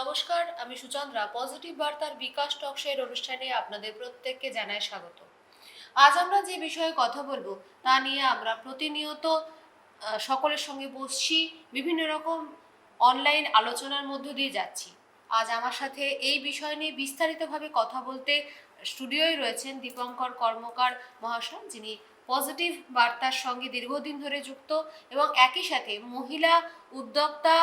নমস্কার, আমি সুচন্দ্রা। পজিটিভ বার্তার বিকাশ টকশের অনুষ্ঠানে আপনাদের প্রত্যেককে জানাই স্বাগত। আজ আমরা যে বিষয়ে কথা বলব, তা নিয়ে আমরা প্রতিনিয়ত সকলের সঙ্গে বসছি, বিভিন্ন রকম অনলাইন আলোচনার মধ্য দিয়ে যাচ্ছি। আজ আমার সাথে এই বিষয় নিয়ে বিস্তারিতভাবে কথা বলতে স্টুডিওয় রয়েছেন দীপঙ্কর কর্মকার মহাশয়, যিনি পজিটিভ বার্তার সঙ্গে দীর্ঘদিন ধরে যুক্ত এবং একই সাথে মহিলা উদ্যোক্তা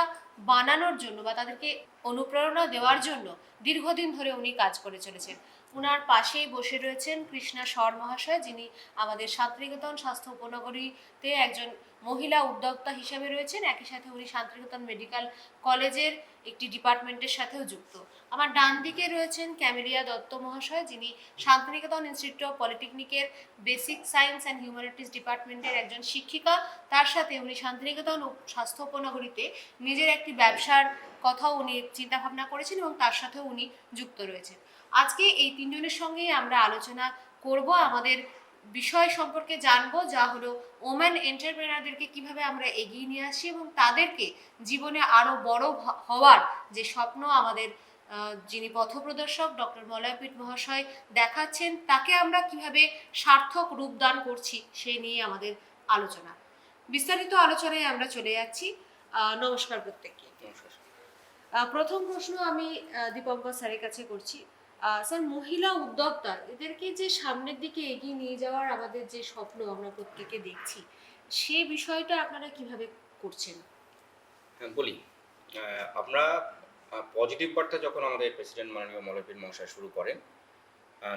বানানোর জন্য বা তাদেরকে অনুপ্রেরণা দেওয়ার জন্য দীর্ঘদিন ধরে উনি কাজ করে চলেছেন। উনার পাশেই বসে রয়েছেন কৃষ্ণা স্বর মহাশয়, যিনি আমাদের শান্তিনিকেতন স্বাস্থ্য উপনগরীতে একজন মহিলা উদ্যোক্তা হিসেবে রয়েছেন। একই সাথে উনি শান্তিনিকেতন মেডিকেল কলেজের একটি ডিপার্টমেন্টের সাথেও যুক্ত। আমার ডান দিকে রয়েছেন ক্যামেলিয়া দত্ত মহাশয়, যিনি শান্তিনিকেতন ইনস্টিটিউট অফ পলিটেকনিকের বেসিক সায়েন্স অ্যান্ড হিউম্যানিটিস ডিপার্টমেন্টের একজন শিক্ষিকা। তার সাথে উনি শান্তিনিকেতন স্বাস্থ্য উপনগরীতে নিজের একটি ব্যবসার কথাও উনি চিন্তাভাবনা করেছেন এবং তার সাথেও উনি যুক্ত রয়েছেন। আজকে এই তিনজনের সঙ্গেই আমরা আলোচনা করব আমাদের বিষয় সম্পর্কে জানব যা হলো ওমেন এন্টারপ্রেনারদেরকে কীভাবে আমরা এগিয়ে নিয়ে আসি এবং তাদেরকে জীবনে আরও বড় হওয়ার যে স্বপ্ন আমাদের যিনি পথপ্রদর্শক ডক্টর মলয়পীঠ মহাশয় দেখাচ্ছেন তাকে আমরা কীভাবে সার্থক রূপদান করছি সে নিয়ে আমাদের আলোচনা। বিস্তারিত আলোচনায় আমরা চলে যাচ্ছি। নমস্কার প্রত্যেককে। প্রথম প্রশ্ন আমি দীপঙ্কর স্যারের কাছে করছি। স্যার মহিলা উদ্যোক্তা এদেরকে যে সামনের দিকে এগিয়ে নিয়ে যাওয়ার আমাদের যে স্বপ্ন আমরা প্রত্যেকে দেখছি সে বিষয়টা আপনারা কীভাবে করছেন? হ্যাঁ, বলি। আমরা পজিটিভ বার্তা যখন আমাদের প্রেসিডেন্ট মাননীয় মলয়পীর মহাশয় শুরু করেন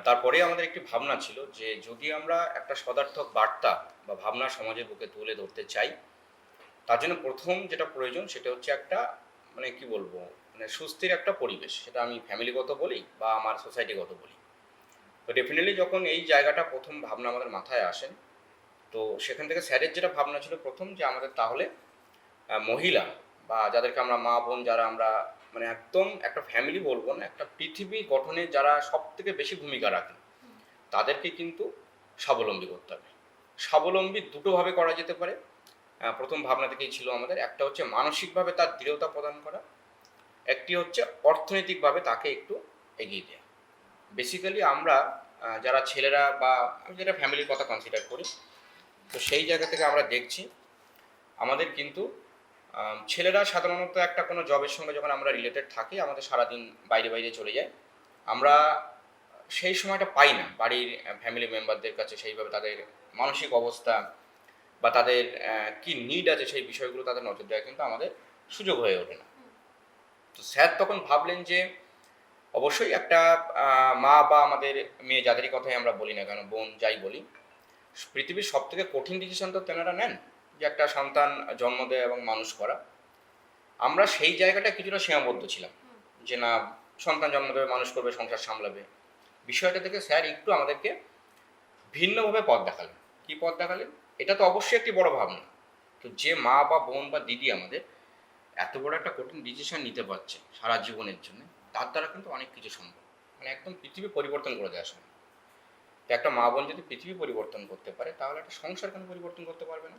তারপরে আমাদের একটি ভাবনা ছিল যে যদি আমরা একটা সদার্থক বার্তা বা ভাবনা সমাজের বুকে তুলে ধরতে চাই তার জন্য প্রথম যেটা প্রয়োজন সেটা হচ্ছে একটা মানে কি বলব মানে সুস্থির একটা পরিবেশ, সেটা আমি ফ্যামিলিগত বলি বা আমার সোসাইটিগত বলি। তো ডেফিনেটলি যখন এই জায়গাটা প্রথম ভাবনা আমাদের মাথায় আসেন, তো সেখান থেকে স্যারের যেটা ভাবনা ছিল প্রথম যে আমাদের তাহলে মহিলা বা যাদেরকে আমরা মা, বোন যারা আমরা মানে একদম একটা ফ্যামিলি বলব না, একটা পৃথিবী গঠনে যারা সব থেকে বেশি ভূমিকা রাখেন তাদেরকে কিন্তু স্বাবলম্বী করতে হবে। স্বাবলম্বী দুটোভাবে করা যেতে পারে। প্রথম ভাবনা থেকেই ছিল আমাদের, একটা হচ্ছে মানসিকভাবে তার দৃঢ়তা প্রদান করা একটি হচ্ছে অর্থনৈতিকভাবে তাকে একটু এগিয়ে দেওয়া বেসিক্যালি আমরা যারা ছেলেরা বা আমি যেটা ফ্যামিলির কথা কনসিডার করি, তো সেই জায়গা থেকে আমরা দেখছি, আমাদের কিন্তু ছেলেরা সাধারণত একটা কোনো জবের সঙ্গে যখন আমরা রিলেটেড থাকি, আমাদের সারাদিন বাইরে বাইরে চলে যায়। আমরা সেই সময়টা পাই না, বাড়ির ফ্যামিলি মেম্বারদের কাছে সেইভাবে তাদের মানসিক অবস্থা বা তাদের কি নিড আছে সেই বিষয়গুলো তাদের নজর দেওয়া কিন্তু আমাদের সুযোগ হয়ে ওঠে না। তো স্যার তখন ভাবলেন যে অবশ্যই একটা মা বা আমাদের মেয়ে যাদেরই কথাই আমরা বলি না কেন, বোন যাই বলি, পৃথিবীর সব থেকে কঠিন ডিসিশন তো তেনারা নেন যে একটা সন্তান জন্ম দেয় এবং মানুষ করা। আমরা সেই জায়গাটা কিছুটা সীমাবদ্ধ ছিলাম যে না, সন্তান জন্ম দেবে, মানুষ করবে, সংসার সামলাবে। বিষয়টা থেকে স্যার একটু আমাদেরকে ভিন্নভাবে পথ দেখালেন। কি পথ দেখালেন? এটা তো অবশ্যই একটি বড় ভাবনা। তো যে মা বা বোন বা দিদি আমাদের এত বড় একটা কঠিন ডিসিশন নিতে পারছে সারা জীবনের জন্য, তার দ্বারা কিন্তু অনেক কিছু সম্ভব। মানে একদম পৃথিবী পরিবর্তন করে দেওয়া সম্ভব। তো একটা মা বোন যদি পৃথিবী পরিবর্তন করতে পারে, তাহলে একটা সংসার কেন পরিবর্তন করতে পারবে না?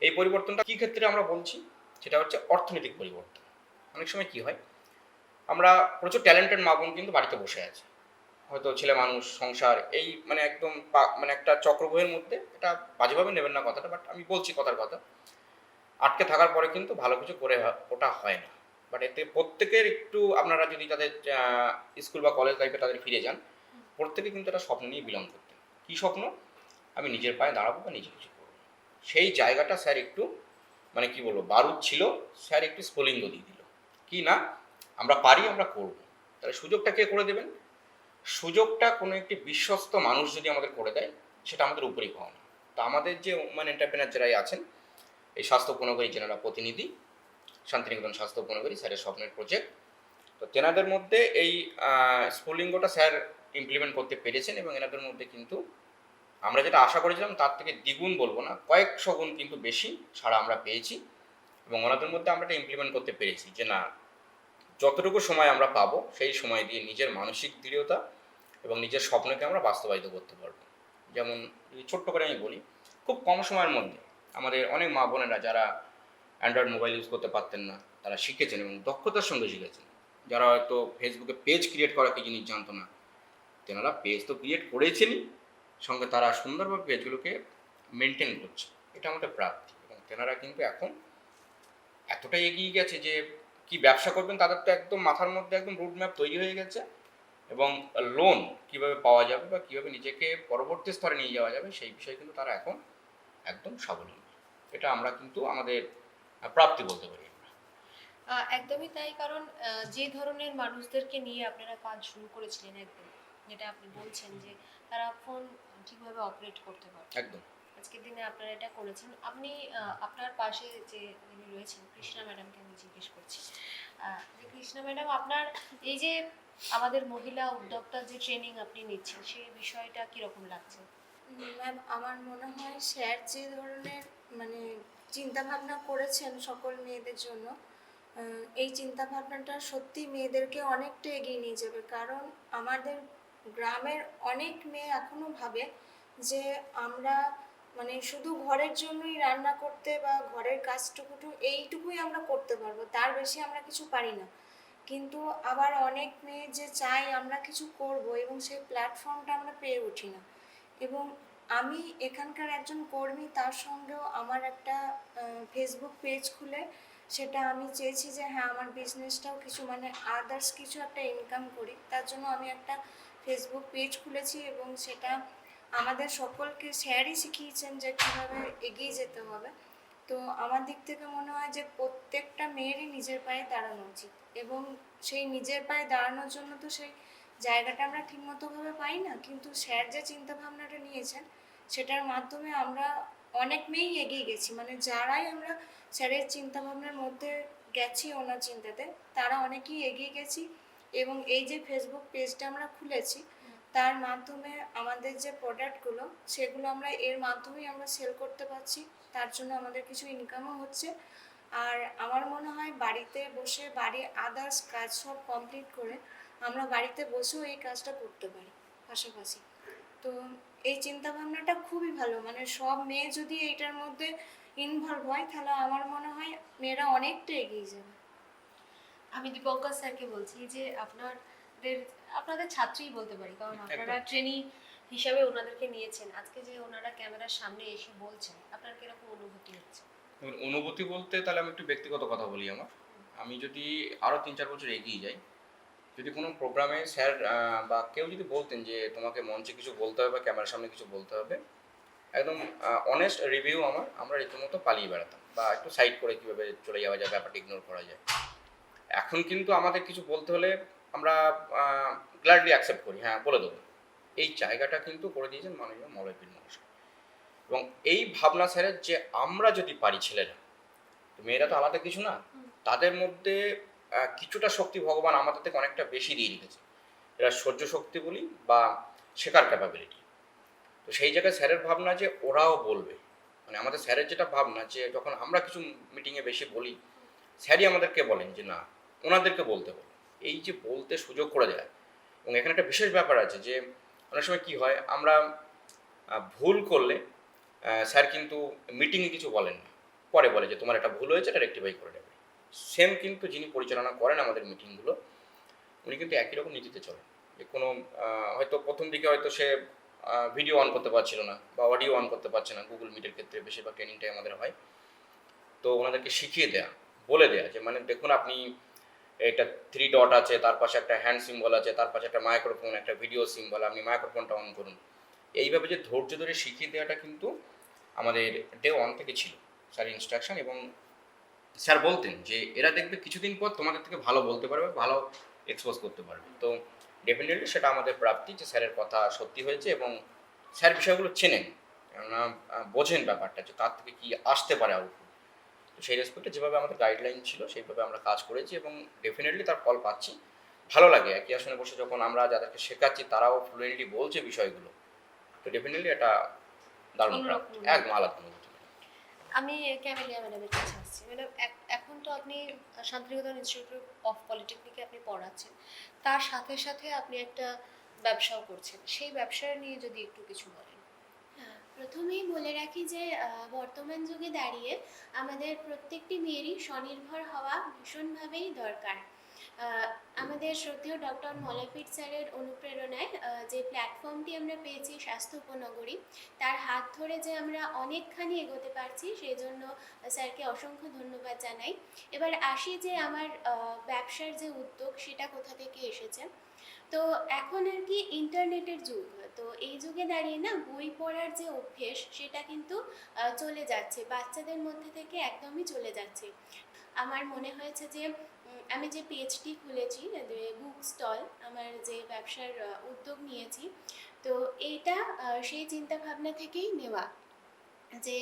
এই পরিবর্তনটা কী ক্ষেত্রে আমরা বলছি? সেটা হচ্ছে অর্থনৈতিক পরিবর্তন। অনেক সময় কি হয়? আমরা প্রচুর ট্যালেন্টেড মা বোন কিন্তু বাড়িতে বসে আছে। হয়তো ছেলে মানুষ, সংসার, এই মানে একদম মানে একটা চক্রবহের মধ্যে এটা বাজেভাবে নেবেন না কথাটা বাট আমি বলছি কথার কথা। আটকে থাকার পরে কিন্তু ভালো কিছু করে ওটা হয় না। বাট এতে প্রত্যেকের একটু আপনারা যদি তাদের স্কুল বা কলেজ লাইফে তাদের ফিরে যান, প্রত্যেকে কিন্তু একটা স্বপ্ন নিয়ে বিলং করতেন কী স্বপ্ন? আমি নিজের পায়ে দাঁড়াবো বা নিজে কিছু করব। সেই জায়গাটা স্যার একটু মানে কি বলব, বারুদ ছিল, স্যার একটু স্ফুলিঙ্গ দিয়ে দিল। কি না? আমরা পারি, আমরা করব। তাহলে সুযোগটা কে করে দেবেন? সুযোগটা কোনো একটি বিশ্বস্ত মানুষ যদি আমাদের করে দেয়, সেটা আমাদের উপরেই পাওনা তো আমাদের যে মানে এন্টারপ্রেনার যারাই আছেন এই স্বাস্থ্য উপনগরী যেনারা প্রতিনিধি, শান্তিনিকেতন স্বাস্থ্য উপনগরী স্যারের স্বপ্নের প্রজেক্ট তো তেনাদের মধ্যে এই স্ফুলিঙ্গটা স্যার ইমপ্লিমেন্ট করতে পেরেছেন এবং এনাদের মধ্যে কিন্তু আমরা যেটা আশা করেছিলাম তার থেকে দ্বিগুণ বলব না, কয়েকশো গুণ কিন্তু বেশি সারা আমরা পেয়েছি এবং ওনাদের মধ্যে আমরা এটা ইমপ্লিমেন্ট করতে পেরেছি যে না, যতটুকু সময় আমরা পাবো সেই সময় দিয়ে নিজের মানসিক দৃঢ়তা এবং নিজের স্বপ্নকে আমরা বাস্তবায়িত করতে পারব। যেমন ছোট্ট করে আমি বলি, খুব কম সময়ের মধ্যে আমাদের অনেক মা বোনেরা যারা অ্যান্ড্রয়েড মোবাইল ইউজ করতে পারতেন না, তারা শিখেছেন এবং দক্ষতার সঙ্গে শিখেছেন। যারা হয়তো ফেসবুকে পেজ ক্রিয়েট করা কি জিনিস জানতো না, তেনারা পেজ তো ক্রিয়েট করেছেনই, সঙ্গে তারা সুন্দরভাবে পেজগুলোকে মেনটেন করছে। এটা আমাদের প্রাপ্তি এবং তেনারা কিন্তু এখন এতটাই এগিয়ে গেছে যে কি ব্যবসা করবেন তাদের তো একদম মাথার মধ্যে একদম রুট ম্যাপ তৈরি হয়ে গেছে এবং লোন কীভাবে পাওয়া যাবে বা কীভাবে নিজেকে পরবর্তী স্তরে নিয়ে যাওয়া যাবে সেই বিষয়ে কিন্তু তারা এখন একদম স্বাবলম্বী। এটা আমরা কিন্তু আমাদের প্রাপ্তি বলতে পারি একদমই তাই কারণ যে ধরনের মানুষদেরকে নিয়ে আপনারা কাজ শুরু করেছিলেন একদম যেটা আপনি বলছেন যে তারা ফোন ঠিকভাবে অপারেট করতে পারে একদম। আজকের দিনে আপনারা এটা করেছেন। আপনি আপনার পাশে যে যিনি রয়েছেন কৃষ্ণা ম্যাডামকে আমি জিজ্ঞেস করছি। যে কৃষ্ণা ম্যাডাম আপনার এই যে আমাদের মহিলা উদ্যোক্তার যে ট্রেনিং আপনি নিচ্ছেন সেই বিষয়টা কীরকম লাগছে? ম্যাম আমার মনে হয় স্যার যে ধরনের মানে চিন্তা ভাবনা করেছেন সকল মেয়েদের জন্য এই চিন্তা ভাবনাটা সত্যি মেয়েদেরকে অনেকটা এগিয়ে নিয়ে যাবে। কারণ আমাদের গ্রামের অনেক মেয়ে এখনও ভাবে যে আমরা মানে শুধু ঘরের জন্যই রান্না করতে বা ঘরের কাজটুকুটু এইটুকুই আমরা করতে পারব, তার বেশি আমরা কিছু পারি না। কিন্তু আবার অনেক মেয়ে যে চাই আমরা কিছু করব এবং সেই প্ল্যাটফর্মটা আমরা পেয়ে উঠি না। এবং আমি এখানকার একজন কর্মী, তার সঙ্গেও আমার একটা ফেসবুক পেজ খুলে। সেটা আমি চেয়েছি যে হ্যাঁ আমার বিজনেসটাও কিছু মানে আদার্স কিছু একটা ইনকাম করি। তার জন্য আমি একটা ফেসবুক পেজ খুলেছি এবং সেটা আমাদের সকলকে স্যারই শিখিয়েছেন যে, কীভাবে এগিয়ে যেতে হবে। তো আমার দিক থেকে মনে হয় যে, প্রত্যেকটা মেয়েরই নিজের পায়ে দাঁড়ানো উচিত। এবং সেই নিজের পায়ে দাঁড়ানোর জন্য তো সেই জায়গাটা আমরা ঠিকমতোভাবে পাই না কিন্তু স্যার যে চিন্তা ভাবনাটা নিয়েছেন, সেটার মাধ্যমে আমরা অনেক মেয়েই এগিয়ে গেছি। মানে যারাই আমরা স্যারের চিন্তা ভাবনার মধ্যে গেছি ওনার চিন্তাতে, তারা অনেকেই এগিয়ে গেছি এবং এই যে ফেসবুক পেজটা আমরা খুলেছি, তার মাধ্যমে আমাদের যে প্রোডাক্টগুলো সেগুলো আমরা এর মাধ্যমেই আমরা সেল করতে পারছি, তার জন্য আমাদের কিছু ইনকামও হচ্ছে। আর আমার মনে হয় বাড়িতে বসে বাড়ি আদার্স কাজ সব কমপ্লিট করে আমরা বাড়িতে বসেও এই কাজটা করতে পারি পাশাপাশি। তো এই চিন্তা ভাবনাটা খুবই ভালো। মানে সব মেয়ে যদি এইটার মধ্যে ইনভলভ হয় তাহলে আমার মনে হয় মেয়েরা অনেকটা এগিয়ে যাবে। আমি দীপঙ্কর স্যারকে বলছি যে আপনাদের আপনাদের ছাত্রীই বলতে পারি কারণ আপনারা ট্রেনি হিসাবে ওনাদেরকে নিয়েছেন। আজকে যে ওনারা ক্যামেরার সামনে এসে বলছেন আপনার কীরকম অনুভূতি হচ্ছে? অনুভূতি বলতে তাহলে আমি একটু ব্যক্তিগত কথা বলি আমার। আমি যদি আরও তিন চার বছর এগিয়ে যাই যদি কোনো প্রোগ্রামে স্যার বা কেউ যদি বলতেন যে তোমাকে মঞ্চে কিছু বলতে হবে বা ক্যামেরার সামনে কিছু বলতে হবে একদম অনেস্ট রিভিউ আমার আমরা রীতিমতো পালিয়ে বেড়াতাম বা একটু সাইড করে কীভাবে চলে যাওয়া যায় ব্যাপারটা ইগনোর করা যায়। এখন কিন্তু আমাদের কিছু বলতে হলে আমরা গ্ল্যাডলি অ্যাকসেপ্ট করি হ্যাঁ বলে দেবো। এই জায়গাটা কিন্তু করে দিয়েছেন মাননীয় মলয়বীর মহাশয়। এবং এই ভাবনা স্যারের যে আমরা যদি পারি ছেলেরা মেয়েরা তো আলাদা কিছু না তাদের মধ্যে কিছুটা শক্তি ভগবান আমাদের থেকে অনেকটা বেশি দিয়ে রেখেছে। এরা সহ্য শক্তি বলি বা শেখার ক্যাপাবিলিটি তো সেই জায়গায় স্যারের ভাবনা যে ওরাও বলবে। মানে আমাদের স্যারের যেটা ভাবনা যে যখন আমরা কিছু মিটিংয়ে বেশি বলি, স্যারই আমাদেরকে বলেন যে না, ওনাদেরকে বলতে বলো এই যে বলতে সুযোগ করে দেয়, এবং এখানে একটা বিশেষ ব্যাপার আছে যে অনেক সময় কি হয়, আমরা ভুল করলে স্যার কিন্তু মিটিংয়ে কিছু বলেন না। পরে বলে যে তোমার এটা ভুল হয়েছে, এটা রেক্টিফাই করে সেম কিন্তু যিনি পরিচালনা করেন আমাদের মিটিংগুলো, উনি কিন্তু একই রকম নীতিতে চলেন। যে কোনো হয়তো প্রথম দিকে হয়তো সে ভিডিও অন করতে পারছিল না বা অডিও অন করতে পারছে না গুগল মিটের ক্ষেত্রে বেশিরভাগ ট্রেনিংটাই আমাদের হয়। তো ওনাদেরকে শিখিয়ে দেয়া, বলে দেয়া যে মানে দেখুন আপনি এটা থ্রি ডট আছে, তার পাশে একটা হ্যান্ড সিম্বল আছে, তার পাশে একটা মাইক্রোফোন একটা ভিডিও সিম্বল আপনি মাইক্রোফোনটা অন করুন। এইভাবে যে ধৈর্য ধরে শিখিয়ে দেওয়াটা কিন্তু আমাদের ডে ওয়ান থেকে ছিল। স্যার ইনস্ট্রাকশন এবং স্যার বলতেন যে এরা দেখবে কিছুদিন পর তোমাদের থেকে ভালো বলতে পারবে ভালো এক্সপোজ করতে পারবে। তো ডেফিনেটলি সেটা আমাদের প্রাপ্তি যে স্যারের কথা সত্যি হয়েছে এবং স্যার বিষয়গুলো চেনেন কেননা বোঝেন ব্যাপারটা যে তার থেকে কী আসতে পারে আউটপুট তো সেই রেসপেক্টে যেভাবে আমাদের গাইডলাইন ছিল সেইভাবে আমরা কাজ করেছি এবং ডেফিনেটলি তার ফল পাচ্ছি। ভালো লাগে একই আসনে বসে যখন আমরা যাদেরকে শেখাচ্ছি তারাও ফ্লুয়েন্টলি বলছে বিষয়গুলো। তো ডেফিনেটলি এটা দারুণ প্রাপ্তি একদম আলাদা আমি ক্যামেলিয়া ম্যাডামের কাছে আসছি ম্যাডাম এখন তো আপনি শান্তিনিকেতন ইনস্টিটিউট অফ পলিটেকনিকে আপনি পড়াচ্ছেন। তার সাথে সাথে আপনি একটা ব্যবসাও করছেন। সেই ব্যবসা নিয়ে যদি একটু কিছু বলেন। হ্যাঁ, প্রথমেই বলে রাখি যে বর্তমান যুগে দাঁড়িয়ে আমাদের প্রত্যেকটি মেয়েরই স্বনির্ভর হওয়া ভীষণভাবেই দরকার। আমাদের শ্রদ্ধেয় ডক্টর মলয়পীঠ স্যারের অনুপ্রেরণায় যে প্ল্যাটফর্মটি আমরা পেয়েছি স্বাস্থ্য উপনগরী, তার হাত ধরে যে আমরা অনেকখানি এগোতে পারছি সেই জন্য স্যারকে অসংখ্য ধন্যবাদ জানাই। এবার আসি যে আমার ব্যবসার যে উদ্যোগ, সেটা কোথা থেকে এসেছে? তো এখন আর কি ইন্টারনেটের যুগ, তো এই যুগে দাঁড়িয়ে না বই পড়ার যে অভ্যেস, সেটা কিন্তু চলে যাচ্ছে, বাচ্চাদের মধ্যে থেকে একদমই চলে যাচ্ছে। আমার মনে হয়েছে যে আমি যে পেজটি খুলেছি বুক স্টল আমার যে ব্যবসার উদ্যোগ নিয়েছি, তো এইটা সেই চিন্তা ভাবনা থেকেই নেওয়া। যে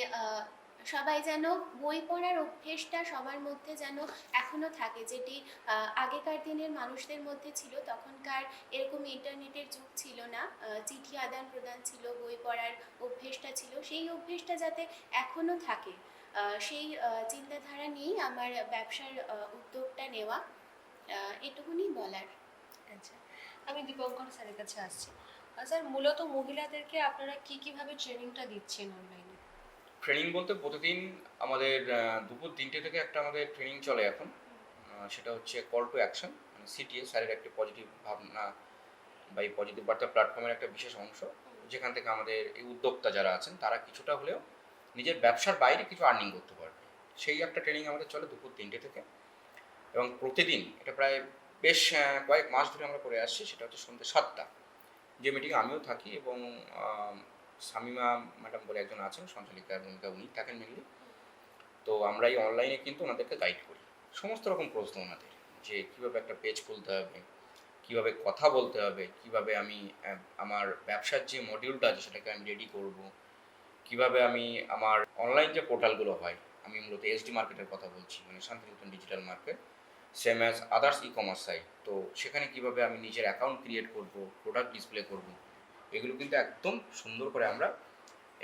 সবাই যেন বই পড়ার অভ্যেসটা সবার মধ্যে যেন এখনও থাকে, যেটি আগেকার দিনের মানুষদের মধ্যে ছিল, তখনকার এরকম ইন্টারনেটের যুগ ছিল না চিঠি আদান প্রদান ছিল, বই পড়ার অভ্যেসটা ছিল, সেই অভ্যেসটা যাতে এখনও থাকে। সেই চিন্তাধারা নিয়েই আমার ব্যবসার উদ্যোগটা নেওয়া এটুকুনি বলার। আচ্ছা আমি দীপঙ্কর স্যারের কাছে আসছি। স্যার মূলত মহিলাদেরকে আপনারা কি কীভাবে ট্রেনিংটা দিচ্ছেন অনলাইনে ট্রেনিং বলতে প্রতিদিন আমাদের দুপুর তিনটে থেকে একটা আমাদের ট্রেনিং চলে এখন। সেটা হচ্ছে কল টু অ্যাকশন মানে সিটিএ স্যারের একটি পজিটিভ ভাবনা বা এই পজিটিভ বার্তা প্ল্যাটফর্মের একটা বিশেষ অংশ। যেখান থেকে আমাদের এই উদ্যোক্তা যারা আছেন তারা কিছুটা হলেও নিজের ব্যবসার বাইরে কিছু আর্নিং করতে পারবে। সেই একটা ট্রেনিং আমাদের চলে দুপুর তিনটে থেকে। এবং প্রতিদিন, এটা প্রায় বেশ কয়েক মাস ধরে আমরা করে আসছি, সেটা হচ্ছে সন্ধ্যে সাতটা। যে মিটিংয়ে আমিও থাকি এবং শামিমা ম্যাডাম বলে একজন আছেন সঞ্চালিকার ভূমিকা, উনি থাকেন মেনলি তো আমরা এই অনলাইনে কিন্তু ওনাদেরকে গাইড করি। সমস্ত রকম প্রশ্ন ওনাদের, যে কীভাবে একটা পেজ খুলতে হবে, কীভাবে কথা বলতে হবে, কীভাবে আমি আমার ব্যবসার যে মডিউলটা আছে, সেটাকে আমি রেডি করব কীভাবে আমি আমার অনলাইন যে পোর্টালগুলো হয়, আমি মূলত এসডি মার্কেটের কথা বলছি মানে Santiniketan digital market same as others e commerce site তো সেখানে কীভাবে আমি নিজের অ্যাকাউন্ট ক্রিয়েট করব প্রোডাক্ট ডিসপ্লে করব, এগুলো কিন্তু একদম সুন্দর করে আমরা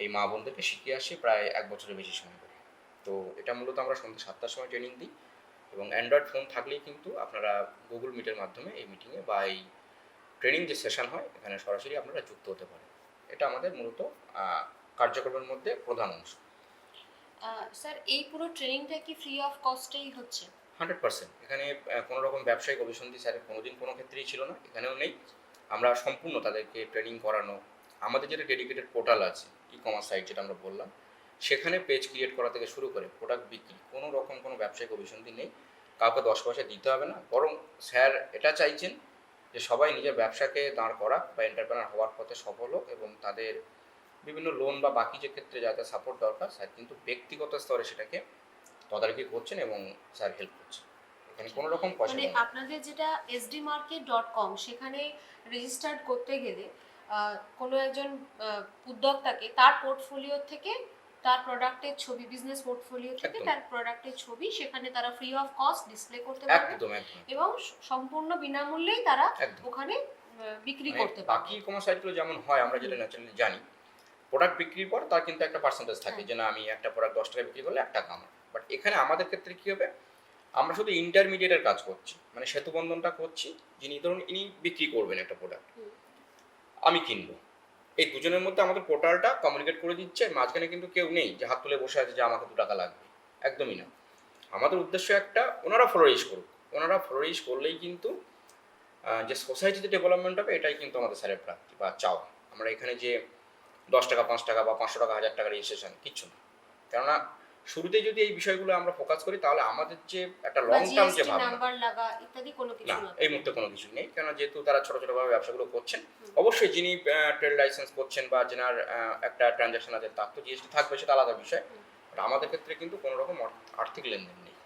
এই মা বোনদেরকে শিখিয়ে আসি প্রায় এক বছরের বেশি সময় ধরে। তো এটা মূলত আমরা সন্ধ্যে সাতটার সময় ট্রেনিং দিই এবং অ্যান্ড্রয়েড ফোন থাকলেই কিন্তু আপনারা গুগল মিটের মাধ্যমে এই মিটিংয়ে বা এই ট্রেনিং যে সেশন হয়, এখানে সরাসরি আপনারা যুক্ত হতে পারেন। এটা আমাদের মূলত কার্যক্রমের মধ্যে প্রধান অংশ। স্যার এই পুরো ট্রেনিংটা কি ফ্রি অফ কস্টেই হচ্ছে? Hundred percent. এখানে কোনো রকম ব্যবসায়িক অভিসন্ধি স্যারের কোনোদিন কোনো ক্ষেত্রেই ছিল না এখানেও নেই। আমরা সম্পূর্ণ তাদেরকে ট্রেনিং করানো আমাদের যেটা ডেডিকেটেড পোর্টাল আছে ই কমার্স সাইট যেটা আমরা বললাম সেখানে পেজ ক্রিয়েট করা থেকে শুরু করে প্রোডাক্ট বিক্রি কোনো রকম কোনো ব্যবসায়িক অভিসন্ধি নেই। কাউকে দশ পয়সা দিতে হবে না বরং স্যার এটা চাইছেন যে সবাই নিজের ব্যবসাকে দাঁড় করা বা এন্টারপ্রেনার হওয়ার পথে সফল হোক এবং তাদের বিভিন্ন লোন বা বাকি যে ক্ষেত্রে যা যা সাপোর্ট দরকার স্যার কিন্তু ব্যক্তিগত স্তরে সেটাকে তদারকি করছেন এবং স্যার হেল্প করছেন। এখানে কোনো রকম পয়সা মানে। আপনাদের যেটা কম সেখানে রেজিস্টার্ড করতে গেলে কোনো একজন উদ্যোক্তাকে তার পোর্টফোলিও থেকে তার প্রোডাক্টের ছবি বিজনেস পোর্টফোলিও থেকে তার প্রোডাক্টের ছবি সেখানে তারা ফ্রি অফ কস্ট ডিসপ্লে করতে পারবে এবং সম্পূর্ণ বিনামূল্যেই তারা ওখানে বিক্রি মানে করতে পারবে। বাকি কমার্স সাইটগুলো যেমন হয় আমরা যেটা ন্যাচারালি জানি প্রোডাক্ট বিক্রির পর তার কিন্তু একটা পার্সেন্টেজ থাকে হ্যাঁ। যে না আমি একটা প্রোডাক্ট দশ টাকা বিক্রি করলে এক টাকা আমার বাট এখানে আমাদের ক্ষেত্রে কী হবে? আমরা শুধু ইন্টারমিডিয়েটের কাজ করছি। মানে সেতু বন্ধনটা করছি যিনি ধরুন ইনি বিক্রি করবেন একটা প্রোডাক্ট আমি কিনবো। এই দুজনের মধ্যে আমাদের পোর্টালটা কমিউনিকেট করে দিচ্ছে মাঝখানে কিন্তু কেউ নেই যে হাত তুলে বসে আছে যে আমাকে দু টাকা লাগবে। একদমই না। আমাদের উদ্দেশ্য একটা ওনারা ফ্লোরিশ করুক। ওনারা ফ্লোরিশ করলেই কিন্তু যে সোসাইটিতে ডেভেলপমেন্ট হবে এটাই কিন্তু আমাদের স্যারের প্রাপ্তি বা চাওয়া। আমরা এখানে যে দশ টাকা পাঁচ টাকা বা পাঁচশো টাকা হাজার টাকা রেজিস্ট্রেশন কিচ্ছু না। কেননা শুরুতে যদি এই বিষয়গুলো আমরা ফোকাস করি তাহলে আমাদের যে একটা লং টার্ম যে ভাবনা না এই মুহূর্তে কোনো কিছু নেই। কেন যেহেতু তারা ছোট ছোটভাবে ব্যবসাগুলো করছেন অবশ্যই যিনি ট্রেড লাইসেন্স করছেন বা যেনার একটা ট্রানজাকশন আছে তার তো জিএসটি থাকবে সেটা আলাদা বিষয়। আমাদের ক্ষেত্রে কিন্তু কোনো রকম আর্থিক লেনদেন নেই।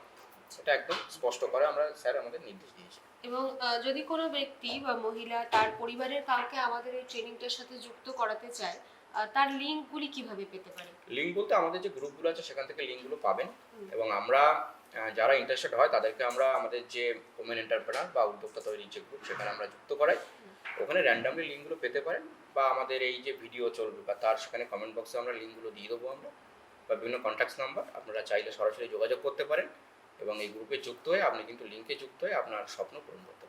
সেটা একদম স্পষ্ট করে আমরা স্যার আমাদের নির্দেশ দিয়েছি এবং যদি কোনো ব্যক্তি বা মহিলা তার পরিবারের কাউকে আমাদের এই ট্রেনিংটার সাথে যুক্ত করাতে চায় তার লিঙ্কগুলি কীভাবে পেতে পারে? লিঙ্ক বলতে আমাদের যে গ্রুপগুলো আছে সেখান থেকে লিঙ্কগুলো পাবেন। এবং আমরা যারা ইন্টারেস্টেড হয় তাদেরকে আমরা আমাদের যে ওমেন এন্টারপ্রেনার বা উদ্যোক্তা তৈরির যে গ্রুপ সেখানে আমরা যুক্ত করাই। ওখানে র্যান্ডামলি লিঙ্কগুলো পেতে পারেন বা আমাদের এই যে ভিডিও চলবে বা তার সেখানে কমেন্ট বক্সে আমরা লিঙ্কগুলো দিয়ে দেবো আমরা। বা বিভিন্ন কন্ট্যাক্ট নাম্বার আপনারা চাইলে সরাসরি যোগাযোগ করতে পারেন। এবং এই গ্রুপে যুক্ত হয়ে আপনি কিন্তু লিঙ্কে যুক্ত হয়ে আপনার স্বপ্ন পূরণ করতে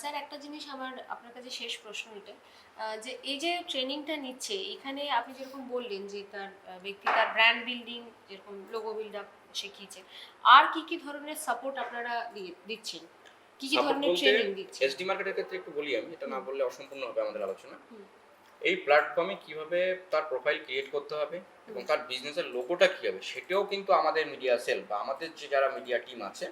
স্যার একটা জিনিস আমার আপনার কাছে শেষ প্রশ্ন এটা যে এই যে ট্রেনিংটা নিচ্ছে এখানে আপনি যেরকম বললেন যে তার ব্যক্তি তার ব্র্যান্ড বিল্ডিং যেরকম লোগো বিল্ড আপ শিখিয়েছে আর কি কি ধরনের সাপোর্ট আপনারা দিচ্ছেন? কি কি ধরনের ট্রেনিং দিচ্ছে এসডি মার্কেটের ক্ষেত্রে একটু বলি আমি এটা না বললে অসম্পূর্ণ হবে আমাদের আলোচনা। এই প্ল্যাটফর্মে কীভাবে তার প্রোফাইল ক্রিয়েট করতে হবে এবং তার বিজনেসের লোগোটা কি হবে সেটাও কিন্তু আমাদের মিডিয়া সেল বা আমাদের যে যারা মিডিয়া টিম আছে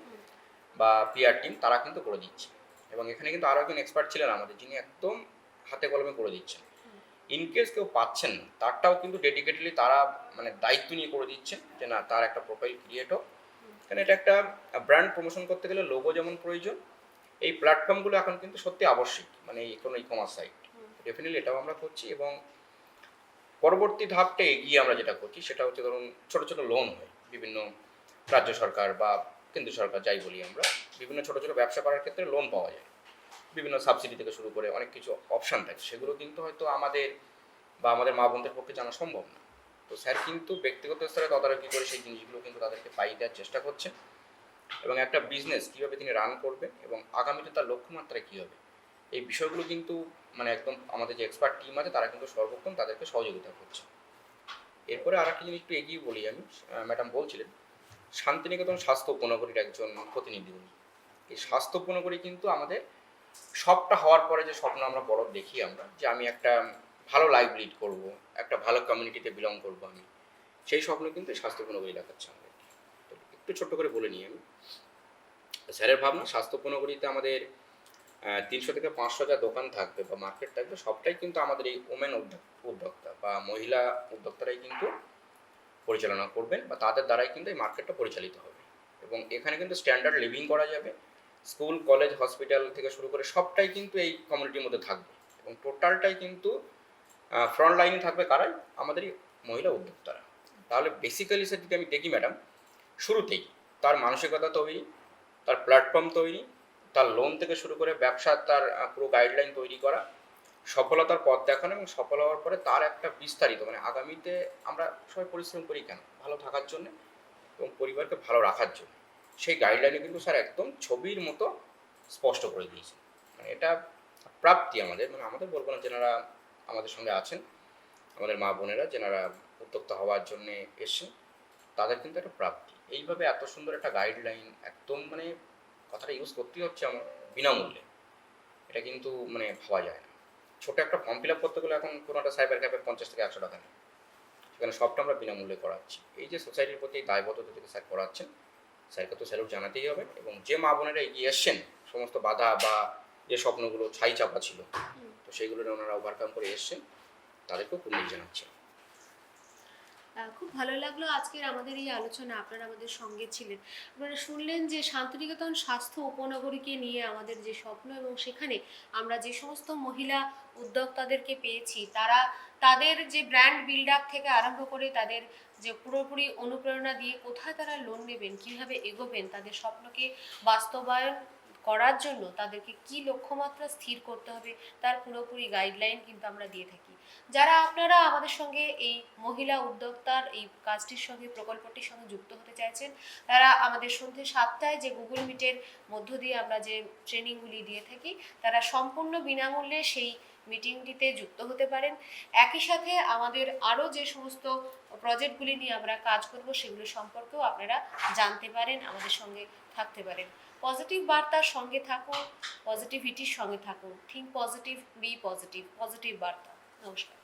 বা পিআর টিম তারা কিন্তু করে দিচ্ছে। এবং এখানে কিন্তু আরও একজন এক্সপার্ট ছিলেন আমাদের যিনি একদম হাতে কলমে করে দিচ্ছেন হুম। ইন কেস কেউ পাচ্ছেন না তারটাও কিন্তু ডেডিকেটলি তারা মানে দায়িত্ব নিয়ে করে দিচ্ছেন যে না তার একটা প্রোফাইল ক্রিয়েট হোক কারণ এটা একটা ব্র্যান্ড প্রমোশন করতে গেলে লোগো যেমন প্রয়োজন এই প্ল্যাটফর্মগুলো এখন কিন্তু সত্যি আবশ্যিক মানে এই কোনো ই কমার্স সাইট। ডেফিনেটলি এটাও আমরা করছি এবং পরবর্তী ধাপটা এগিয়ে আমরা যেটা করছি সেটা হচ্ছে ধরুন ছোটো ছোটো লোন হয় বিভিন্ন রাজ্য সরকার বা কেন্দ্র সরকার যাই বলি আমরা, বিভিন্ন ছোট ছোট ব্যবসা করার ক্ষেত্রে লোন পাওয়া যায়। বিভিন্ন সাবসিডি থেকে শুরু করে অনেক কিছু অপশান থাকে। সেগুলো কিন্তু হয়তো আমাদের বা আমাদের মা বোনদের পক্ষে জানা সম্ভব না। তো স্যার কিন্তু ব্যক্তিগত স্তরে তদারকি করে সেই জিনিসগুলো কিন্তু তাদেরকে পাই দেওয়ার চেষ্টা করছে। এবং একটা বিজনেস কীভাবে তিনি রান করবেন এবং আগামীতে তার লক্ষ্যমাত্রা কী হবে, এই বিষয়গুলো কিন্তু মানে একদম আমাদের যে এক্সপার্ট টিম আছে, তারা কিন্তু সর্বক্ষণ তাদেরকে সহযোগিতা করছে। এরপরে আর একটা জিনিস একটু এগিয়ে বলি আমি। ম্যাডাম বলছিলেন শান্তিনিকেতন স্বাস্থ্য উপনগরীর একজন প্রতিনিধি উনি। এই স্বাস্থ্য উপনগরী কিন্তু আমাদের সবটা হওয়ার পরে যে স্বপ্ন আমরা বড় দেখি আমরা, যে আমি একটা ভালো লাইফ লিড করব, একটা ভালো কমিউনিটিতে বিলং করব আমি, সেই স্বপ্ন কিন্তু স্বাস্থ্য উপনগরী দেখাচ্ছে আমাদের একটু ছোট্ট করে বলে নিই আমি। স্যারের ভাবনা, স্বাস্থ্য উপনগরীতে আমাদের তিনশো থেকে পাঁচশো যা দোকান থাকবে বা মার্কেট থাকবে, সবটাই কিন্তু আমাদের এই ওমেন উদ্যোক্তা বা মহিলা উদ্যোক্তারাই কিন্তু পরিচালনা করবেন বা তাদের দ্বারাই কিন্তু এই মার্কেটটা পরিচালিত হবে। এবং এখানে কিন্তু স্ট্যান্ডার্ড লিভিং করা যাবে। স্কুল কলেজ হসপিটাল থেকে শুরু করে সবটাই কিন্তু এই কমিউনিটির মধ্যে থাকবে। এবং টোটালটাই কিন্তু ফ্রন্ট লাইনে থাকবে কারাই? আমাদের মহিলা উদ্যোক্তারা। তাহলে বেসিক্যালি স্যার যদি আমি দেখি ম্যাডাম শুরুতেই তার মানসিকতা তৈরি, তার প্ল্যাটফর্ম তৈরি, তার লোন থেকে শুরু করে ব্যবসার তার পুরো গাইডলাইন তৈরি করা সফলতার পথ দেখানো এবং সফল হওয়ার পরে তার একটা বিস্তারিত মানে আগামীতে আমরা সবাই পরিশ্রম করি কেন? ভালো থাকার জন্য এবং পরিবারকে ভালো রাখার জন্য। সেই গাইডলাইনে কিন্তু স্যার একদম ছবির মতো স্পষ্ট করে দিয়েছে মানে এটা প্রাপ্তি আমাদের মানে আমাদের বলব না যেনারা আমাদের সঙ্গে আছেন, আমাদের মা বোনেরা যেনারা উদ্যোক্তা হওয়ার জন্য এসছেন, তাদের কিন্তু একটা প্রাপ্তি। এইভাবে এত সুন্দর একটা গাইডলাইন একদম মানে কথাটা ইউজ করতেই হচ্ছে আমার বিনামূল্যে। এটা কিন্তু মানে ভাবা যায় না। ছোট একটা ফর্ম ফিল আপ করতে গেলে এখন কোনো একটা সাইবার ক্যাফে পঞ্চাশ থেকে একশো টাকা নেয়। সেখানে সবটা আমরা বিনামূল্যে করাচ্ছি। এই যে সোসাইটির প্রতি দায়বদ্ধতা থেকে স্যার করাচ্ছেন স্যারকে তো স্যালুট জানাতেই হবে এবং যে মা বোনেরা এগিয়ে এসছেন সমস্ত বাধা বা যে স্বপ্নগুলো ছাই চাপা ছিল তো সেইগুলো ওনারা ওভারকাম করে এসছেন তাদেরকেও কুর্নিশ জানাচ্ছেন। খুব ভালো লাগল আজকের আমাদের এই আলোচনা, আপনারা আমাদের সঙ্গে ছিলেন। আপনারা শুনলেন যে শান্তিনিকেতন স্বাস্থ্য উপনগরীকে নিয়ে আমাদের যে স্বপ্ন এবং সেখানে আমরা যে সমস্ত মহিলা উদ্যোক্তাদেরকে পেয়েছি, তারা তাদের যে ব্র্যান্ড বিল্ড আপ থেকে আরম্ভ করে তাদের যে পুরোপুরি অনুপ্রেরণা দিয়ে কোথায় তারা লোন নেবেন, কীভাবে এগোবেন, তাদের স্বপ্নকে বাস্তবায়ন করার জন্য তাদেরকে কি লক্ষ্যমাত্রা স্থির করতে হবে তার পুরোপুরি গাইডলাইন কিন্তু আমরা দিয়ে থাকি। যারা আপনারা আমাদের সঙ্গে এই মহিলা উদ্যোক্তার এই কাজটির সঙ্গে, প্রকল্পটির সঙ্গে যুক্ত হতে চাইছেন, তারা আমাদের সন্ধ্যে সাতটায় যে গুগল মিটের মধ্য দিয়ে আমরা যে ট্রেনিংগুলি দিয়ে থাকি, তারা সম্পূর্ণ বিনামূল্যে সেই মিটিংটিতে যুক্ত হতে পারেন। একই সাথে আমাদের আরও যে সমস্ত প্রজেক্টগুলি নিয়ে আমরা কাজ করব সেগুলো সম্পর্কেও আপনারা জানতে পারেন, আমাদের সঙ্গে থাকতে পারেন। পজিটিভ বার্তার সঙ্গে থাকো পজিটিভিটির সঙ্গে থাকো। Think positive be positive positive বার্তা। নমস্কার।